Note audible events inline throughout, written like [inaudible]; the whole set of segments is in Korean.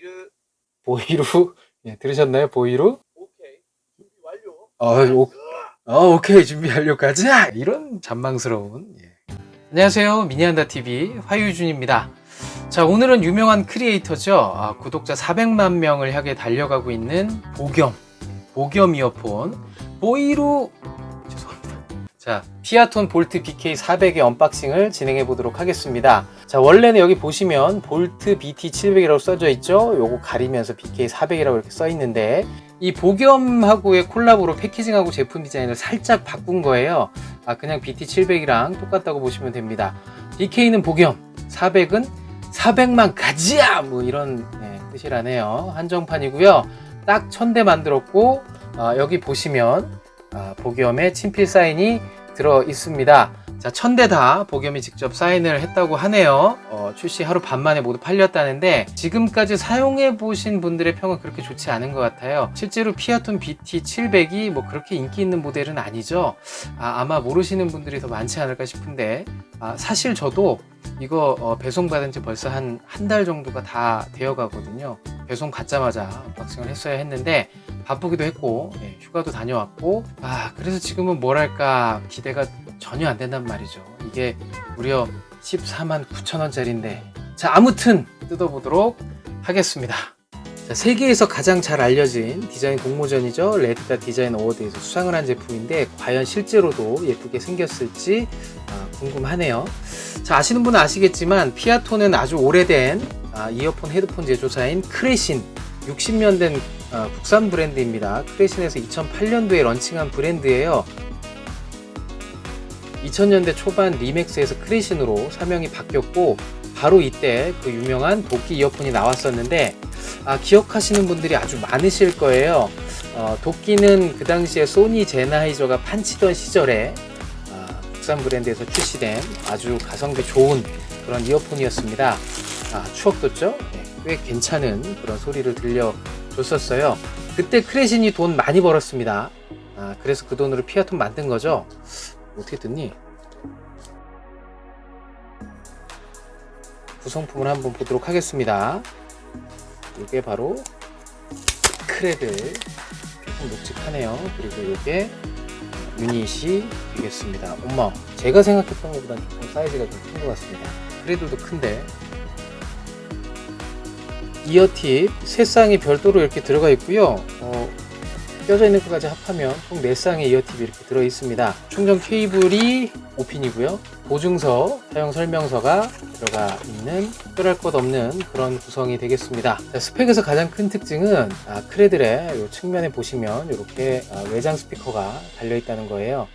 보이르 보이루 [laughs] 예, 들으셨나요? 보이루? 오케이 준비 완료. 어, 오, 어, 오케이 준비 완료 가자 이런 잔망스러운 예. 안녕하세요 미니한다 TV 화유준입니다. 자 오늘은 유명한 크리에이터죠. 아, 구독자 400만 명을 향해 달려가고 있는 보겸 보겸 이어폰 보이루 죄송합니다. 자 피아톤 볼트 BK 400의 언박싱을 진행해 보도록 하겠습니다. 자 원래는 여기 보시면 볼트 BT 700이라고 써져 있죠. 요거 가리면서 BK 400이라고 이렇게 써 있는데 이 보겸하고의 콜라보로 패키징하고 제품 디자인을 살짝 바꾼 거예요. 아 그냥 BT 700이랑 똑같다고 보시면 됩니다. BK는 보겸, 400은 400만 가지야 뭐 이런 네, 뜻이라네요. 한정판이고요. 딱 1000대 만들었고 아, 여기 보시면 아, 보겸의 친필 사인이 들어 있습니다. 자, 1000대 다 보겸이 직접 사인을 했다고 하네요. 어, 출시 하루 반 만에 모두 팔렸다는데 지금까지 사용해 보신 분들의 평은 그렇게 좋지 않은 것 같아요. 실제로 피아톤 BT 700이 뭐 그렇게 인기 있는 모델은 아니죠. 아, 마 모르시는 분들이 더 많지 않을까 싶은데 아, 사실 저도 이거 어, 배송받은 지 벌써 한 한 달 정도가 다 되어 가거든요. 배송 받자마자 언박싱을 했어야 했는데 바쁘기도 했고 예, 휴가도 다녀왔고 아 그래서 지금은 뭐랄까 기대가 전혀 안 된단 말이죠. 이게 무려 14만 9천 원짜리인데 자 아무튼 뜯어보도록 하겠습니다. 자, 세계에서 가장 잘 알려진 디자인 공모전이죠. 레드다 디자인 어워드에서 수상을 한 제품인데 과연 실제로도 예쁘게 생겼을지 아, 궁금하네요. 자 아시는 분은 아시겠지만 피아톤은 아주 오래된 아, 이어폰 헤드폰 제조사인 크레신 60년 된 어, 국산 브랜드입니다. 크레신에서 2008년도에 런칭한 브랜드예요. 2000년대 초반 리맥스에서 크레신으로 사명이 바뀌었고 바로 이때 그 유명한 도끼 이어폰이 나왔었는데 아, 기억하시는 분들이 아주 많으실 거예요. 어, 도끼는 그 당시에 소니 제나이저가 판치던 시절에 아, 국산 브랜드에서 출시된 아주 가성비 좋은 그런 이어폰이었습니다. 아, 추억 돋죠? 네, 꽤 괜찮은 그런 소리를 들려줬었어요. 그때 크레신이 돈 많이 벌었습니다. 아, 그래서 그 돈으로 피아톤 만든 거죠. 어떻게 듣니? 구성품을 한번 보도록 하겠습니다. 이게 바로 크레드 조금 묵직하네요. 그리고 이게 유닛이 되겠습니다. 엄마, 제가 생각했던 것보다 조금 사이즈가 좀 큰 것 같습니다. 크레드도 큰데 이어팁 세 쌍이 별도로 이렇게 들어가 있고요. 어, 껴져 있는 것까지 합하면 총 4쌍의 이어팁이 이렇게 들어 있습니다. 충전 케이블이 5핀이고요. 보증서, 사용 설명서가 들어가 있는 특별할 것 없는 그런 구성이 되겠습니다. 자, 스펙에서 가장 큰 특징은 아, 크레들의 요 측면에 보시면 이렇게 아, 외장 스피커가 달려 있다는 거예요.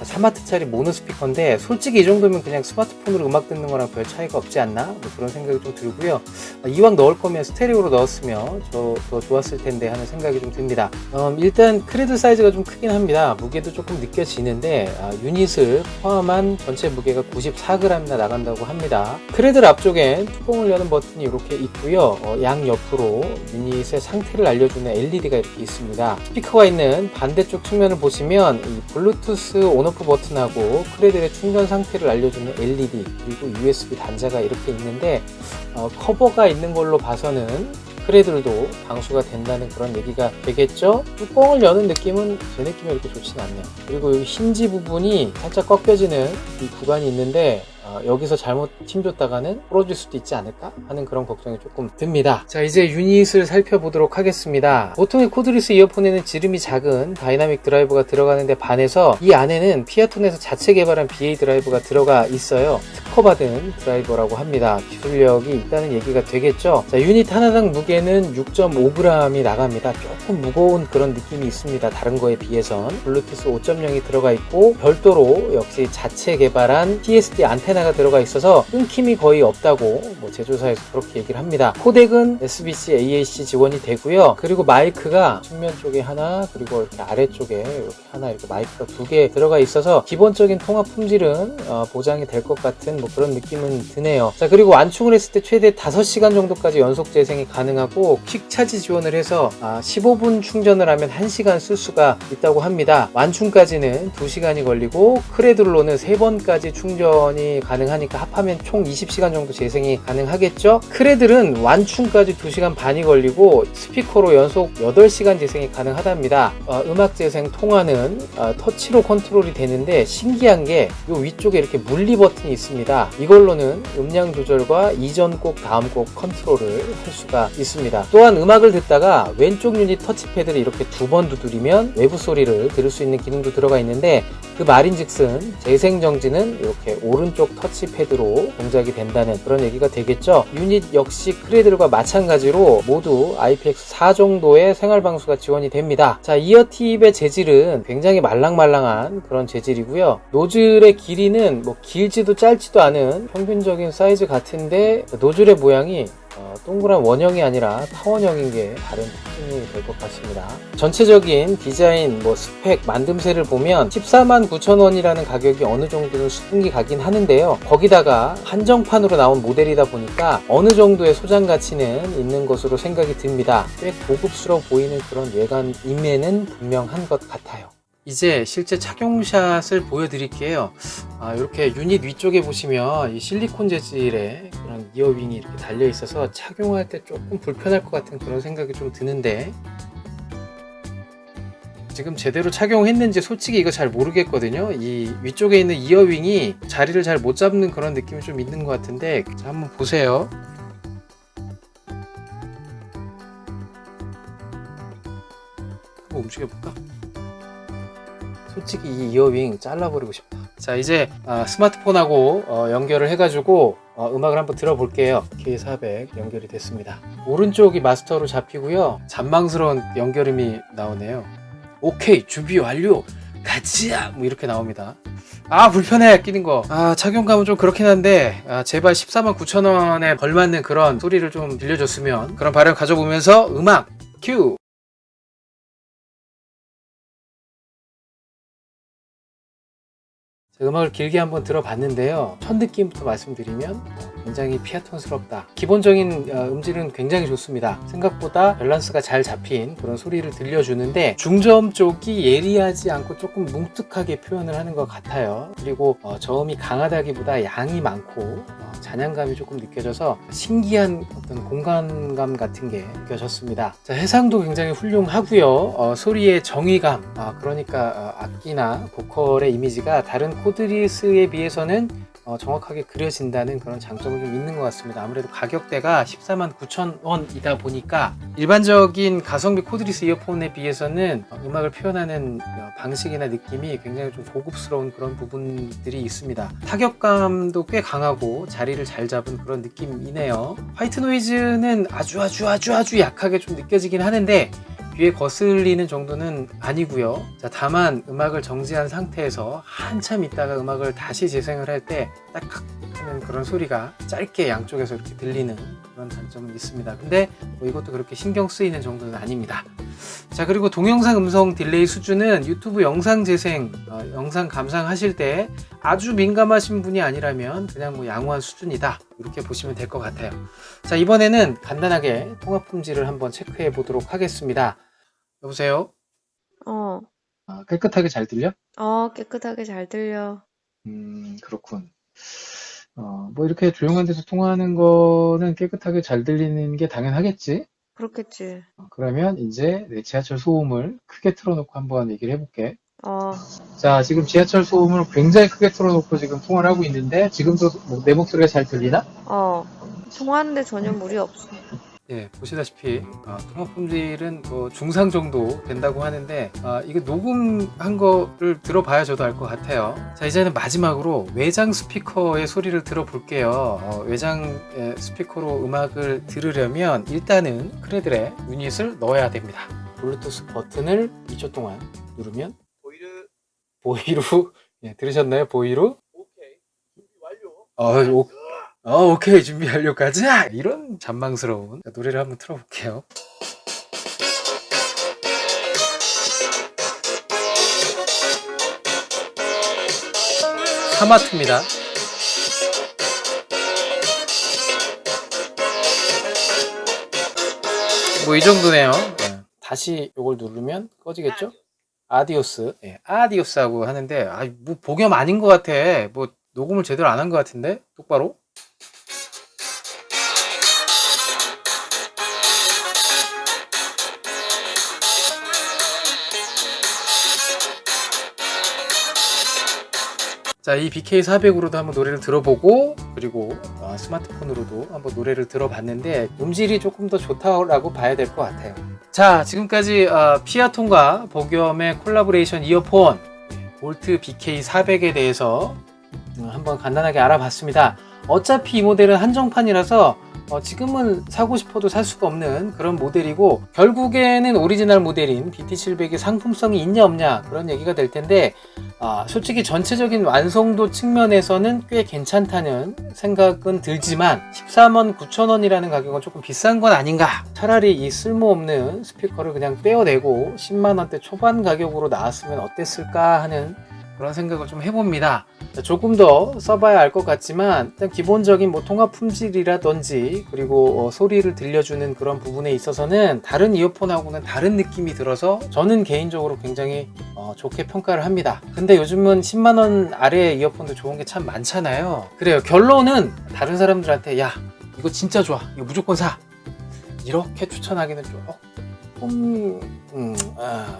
3와트짜리 모노 스피커인데 솔직히 이 정도면 그냥 스마트폰으로 음악 듣는 거랑 별 차이가 없지 않나? 뭐 그런 생각이 좀 들고요. 아, 이왕 넣을 거면 스테레오로 넣었으면 저더 좋았을 텐데 하는 생각이 좀 듭니다. 음, 일단 크레드 사이즈가 좀 크긴 합니다. 무게도 조금 느껴지는데 아, 유닛을 포함한 전체 무게가 94g이나 나간다고 합니다. 크레드 앞쪽엔 뚜껑을 여는 버튼이 이렇게 있고요. 어, 양 옆으로 유닛의 상태를 알려주는 LED가 이렇게 있습니다. 스피커가 있는 반대쪽 측면을 보시면 이 블루투스 온오프 버튼하고 크레드의 충전 상태를 알려주는 LED 그리고 USB 단자가 이렇게 있는데 어, 커버가 있는 걸로 봐서는 크레들도 방수가 된다는 그런 얘기가 되겠죠? 뚜껑을 여는 느낌은 제 느낌이 이렇게 좋진 않네요. 그리고 이 힌지 부분이 살짝 꺾여지는 이 구간이 있는데 어, 여기서 잘못 힘줬다가는 부러질 수도 있지 않을까 하는 그런 걱정이 조금 듭니다. 자 이제 유닛을 살펴보도록 하겠습니다. 보통의 코드리스 이어폰에는 지름이 작은 다이나믹 드라이브가 들어가는데 반해서 이 안에는 피아톤에서 자체 개발한 BA 드라이브가 들어가 있어요. 특허받은 드라이버라고 합니다. 기술력이 있다는 얘기가 되겠죠. 자 유닛 하나당 무게는 6.5g이 나갑니다. 조금 무거운 그런 느낌이 있습니다. 다른 거에 비해선 블루투스 5.0이 들어가 있고 별도로 역시 자체 개발한 TSD 안테나 하나가 들어가 있어서 끊김이 거의 없다고 뭐 제조사에서 그렇게 얘기를 합니다. 코덱은 SBC AAC 지원이 되고요. 그리고 마이크가 측면 쪽에 하나 그리고 이렇게 아래쪽에 이렇게 하나 이렇게 마이크가 두 개 들어가 있어서 기본적인 통화 품질은 어, 보장이 될 것 같은 뭐 그런 느낌은 드네요. 자 그리고 완충을 했을 때 최대 5시간 정도까지 연속 재생이 가능하고 퀵 차지 지원을 해서 아, 15분 충전을 하면 1시간 쓸 수가 있다고 합니다. 완충까지는 2시간이 걸리고 크레들로는 3번까지 충전이 가능하니까 합하면 총 20시간 정도 재생이 가능하겠죠? 크레들은 완충까지 2시간 반이 걸리고 스피커로 연속 8시간 재생이 가능하답니다. 어, 음악 재생 통화는 어, 터치로 컨트롤이 되는데 신기한 게 이 위쪽에 이렇게 물리 버튼이 있습니다. 이걸로는 음량 조절과 이전 곡, 다음 곡 컨트롤을 할 수가 있습니다. 또한 음악을 듣다가 왼쪽 유닛 터치패드를 이렇게 두 번 두드리면 외부 소리를 들을 수 있는 기능도 들어가 있는데 그 말인즉슨 재생 정지는 이렇게 오른쪽 터치패드로 동작이 된다는 그런 얘기가 되겠죠. 유닛 역시 크레들과 마찬가지로 모두 IPX4 정도의 생활 방수가 지원이 됩니다. 자, 이어팁의 재질은 굉장히 말랑말랑한 그런 재질이고요. 노즐의 길이는 뭐 길지도 짧지도 않은 평균적인 사이즈 같은데 노즐의 모양이 어, 동그란 원형이 아니라 타원형인 게 다른 특징이 될 것 같습니다. 전체적인 디자인, 뭐 스펙, 만듦새를 보면 14만 9천 원이라는 가격이 어느 정도는 수긍이 가긴 하는데요. 거기다가 한정판으로 나온 모델이다 보니까 어느 정도의 소장 가치는 있는 것으로 생각이 듭니다. 꽤 고급스러워 보이는 그런 외관임에는 분명한 것 같아요. 이제 실제 착용샷을 보여드릴게요. 아, 이렇게 유닛 위쪽에 보시면 이 실리콘 재질의 그런 이어윙이 이렇게 달려 있어서 착용할 때 조금 불편할 것 같은 그런 생각이 좀 드는데 지금 제대로 착용했는지 솔직히 이거 잘 모르겠거든요. 이 위쪽에 있는 이어윙이 자리를 잘 못 잡는 그런 느낌이 좀 있는 것 같은데 자, 한번 보세요. 한번 움직여볼까? 솔직히 이 이어윙 잘라버리고 싶다. 자 이제 아, 스마트폰하고 어, 연결을 해가지고 어, 음악을 한번 들어볼게요. K400 연결이 됐습니다. 오른쪽이 마스터로 잡히고요. 잔망스러운 연결음이 나오네요. 오케이 준비 완료. 가자 뭐 이렇게 나옵니다. 아 불편해 끼는 거. 아 착용감은 좀 그렇긴 한데 아, 제발 14만 9천 원에 걸맞는 그런 소리를 좀 들려줬으면 그런 바람 가져보면서 음악 큐. 음악을 길게 한번 들어봤는데요. 첫 느낌부터 말씀드리면 어, 굉장히 피아톤스럽다. 기본적인 어, 음질은 굉장히 좋습니다. 생각보다 밸런스가 잘 잡힌 그런 소리를 들려주는데 중저음 쪽이 예리하지 않고 조금 뭉툭하게 표현을 하는 것 같아요. 그리고 어, 저음이 강하다기보다 양이 많고 어, 잔향감이 조금 느껴져서 신기한 어떤 공간감 같은 게 느껴졌습니다. 자, 해상도 굉장히 훌륭하고요. 어, 소리의 정의감, 아, 그러니까 어, 악기나 보컬의 이미지가 다른 코드 리스에 비해서는 어, 정확하게 그려진다는 그런 장점이 좀 있는 것 같습니다. 아무래도 가격대가 14만 9천 원이다 보니까 일반적인 가성비 코드리스 이어폰에 비해서는 어, 음악을 표현하는 어, 방식이나 느낌이 굉장히 좀 고급스러운 그런 부분들이 있습니다. 타격감도 꽤 강하고 자리를 잘 잡은 그런 느낌이네요. 화이트 노이즈는 아주 아주 아주 아주 약하게 좀 느껴지긴 하는데 귀에 거슬리는 정도는 아니고요. 자, 다만 음악을 정지한 상태에서 한참 있다가 음악을 다시 재생을 할 때 딱딱 하는 그런 소리가 짧게 양쪽에서 이렇게 들리는 그런 단점은 있습니다. 근데 뭐 이것도 그렇게 신경 쓰이는 정도는 아닙니다. 자, 그리고 동영상 음성 딜레이 수준은 유튜브 영상 재생, 어, 영상 감상하실 때 아주 민감하신 분이 아니라면 그냥 뭐 양호한 수준이다. 이렇게 보시면 될 것 같아요. 자, 이번에는 간단하게 통화 품질을 한번 체크해 보도록 하겠습니다. 여보세요? 어, 아, 깨끗하게 잘 들려? 어, 깨끗하게 잘 들려. 음, 그렇군. 어, 뭐 이렇게 조용한 데서 통화하는 거는 깨끗하게 잘 들리는 게 당연하겠지? 그렇겠지. 어, 그러면 이제 내 지하철 소음을 크게 틀어놓고 한번 얘기를 해볼게. 어, 자, 지금 지하철 소음을 굉장히 크게 틀어놓고 지금 통화를 하고 있는데 지금도 뭐 내 목소리가 잘 들리나? 어. 통화하는데 전혀 무리 없어. 예, 보시다시피 아, 통화 품질은 뭐 중상 정도 된다고 하는데 아, 이거 녹음한 거를 들어봐야 저도 알 것 같아요. 자, 이제는 마지막으로 외장 스피커의 소리를 들어볼게요. 어, 외장 에, 스피커로 음악을 들으려면 일단은 크레들의 유닛을 넣어야 됩니다. 블루투스 버튼을 2초 동안 누르면 보이르 보이로 [laughs] 예, 들으셨나요? 보이로 오케이 준비 완료. 어, 오, 어, 오케이 준비 완료까지 이런 잔망스러운 자, 노래를 한번 틀어볼게요. 사마트입니다. 뭐 이 정도네요. 예. 다시 이걸 누르면 꺼지겠죠? 아디오스, 예, 아디오스하고 하는데, 아, 뭐 복염 아닌 것 같아. 뭐 녹음을 제대로 안 한 것 같은데 똑바로 자, 이 BK400으로도 한번 노래를 들어보고 그리고 어, 스마트폰으로도 한번 노래를 들어봤는데 음질이 조금 더 좋다고 봐야 될 것 같아요. 자, 지금까지 어, 피아톤과 복염의 콜라보레이션 이어폰 볼트 BK400에 대해서 음, 한번 간단하게 알아봤습니다. 어차피 이 모델은 한정판이라서 어, 지금은 사고 싶어도 살 수가 없는 그런 모델이고 결국에는 오리지널 모델인 BT700의 상품성이 있냐 없냐 그런 얘기가 될 텐데 아, 솔직히 전체적인 완성도 측면에서는 꽤 괜찮다는 생각은 들지만 13만 9천 원이라는 가격은 조금 비싼 건 아닌가. 차라리 이 쓸모없는 스피커를 그냥 떼어내고 10만 원대 초반 가격으로 나왔으면 어땠을까 하는 그런 생각을 좀 해봅니다. 자, 조금 더 써봐야 알 것 같지만 일단 기본적인 뭐 통화 품질이라든지 그리고 어, 소리를 들려주는 그런 부분에 있어서는 다른 이어폰하고는 다른 느낌이 들어서 저는 개인적으로 굉장히 어, 좋게 평가를 합니다. 근데 요즘은 10만 원 아래 이어폰도 좋은 게 참 많잖아요. 그래요. 결론은 다른 사람들한테 야 이거 진짜 좋아. 이거 무조건 사. 이렇게 추천하기는 조금 음, 아,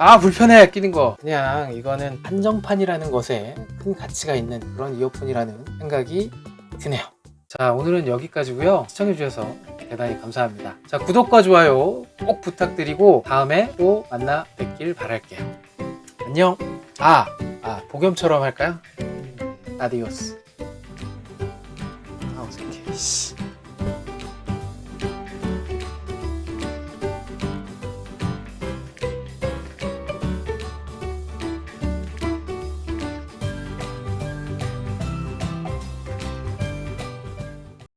아 불편해. 끼는 거. 그냥 이거는 한정판이라는 것에 큰 가치가 있는 그런 이어폰이라는 생각이 드네요. 자 오늘은 여기까지고요. 시청해 주셔서 대단히 감사합니다. 자 구독과 좋아요 꼭 부탁드리고 다음에 또 만나 뵙길 바랄게요. 안녕. 아, 아 복염처럼 할까요? 아디오스. 아 어색해. 씨.